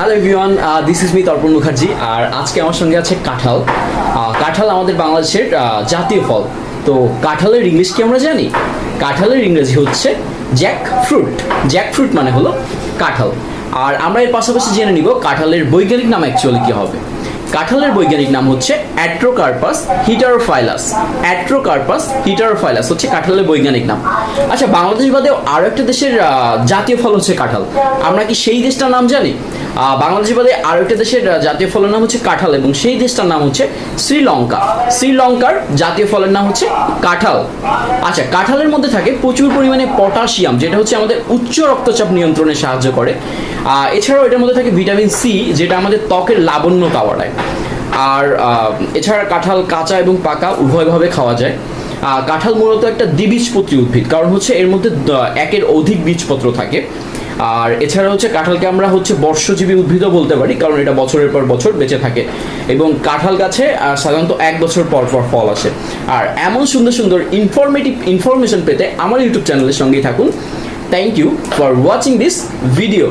Hello everyone this is me Tarpan Mukherjee আর আজকে আমার সঙ্গে আছে কাঁঠাল। কাঁঠাল আমাদের বাংলাদেশের জাতীয় ফল। তো কাঁঠালের ইংলিশ কি আমরা জানি? কাঁঠালের ইংরেজি হচ্ছে জ্যাক ফ্রুট জ্যাক ফ্রুট মানে হলো কাঁঠাল। আর আমরা এর পাশাপাশি জেনে নিব কাঁঠালের বৈজ্ঞানিক নাম অ্যাকচুয়ালি কী হবে। কাঁঠালের বৈজ্ঞানিক নাম হচ্ছে অ্যাট্রোকার্পাস হিটারোফাইলাস অ্যাট্রোকার্পাস হিটারোফাইলাস হচ্ছে কাঁঠালের বৈজ্ঞানিক নাম। আচ্ছা বাংলাদেশ বাদেও আরও একটা দেশের জাতীয় ফল হচ্ছে কাঁঠাল। আমরা কি সেই দেশটার নাম জানি? বাংলাদেশ বাদে আরও একটা দেশের জাতীয় ফলের নাম হচ্ছে কাঁঠাল এবং সেই দেশটার নাম হচ্ছে শ্রীলঙ্কা। শ্রীলঙ্কার জাতীয় ফলের নাম হচ্ছে কাঁঠাল। আচ্ছা কাঁঠালের মধ্যে থাকে প্রচুর পরিমাণে পটাশিয়াম, যেটা হচ্ছে আমাদের উচ্চ রক্তচাপ নিয়ন্ত্রণে সাহায্য করে। এছাড়াও এটার মধ্যে থাকে ভিটামিন সি, যেটা আমাদের ত্বকের লাবণ্যতা বাড়ায়। আর এছাড়া কাঁঠাল কাঁচা এবং পাকা উভয়ভাবে খাওয়া যায়। কাঁঠাল মূলত একটা দ্বিবীজপত্রী উদ্ভিদ, কারণ হচ্ছে এর মধ্যে একের অধিক বীজপত্র থাকে। আর এছাড়া হচ্ছে কাঁঠালকে আমরা হচ্ছে বর্ষজীবী উদ্ভিদও বলতে পারি, কারণ এটা বছরের পর বছর বেঁচে থাকে। এবং কাঁঠাল গাছে সাধারণত এক বছর পর পর ফল আসে। আর এমন সুন্দর সুন্দর ইনফরমেটিভ ইনফরমেশন পেতে আমার ইউটিউব চ্যানেলের সঙ্গেই থাকুন। Thank you for watching this video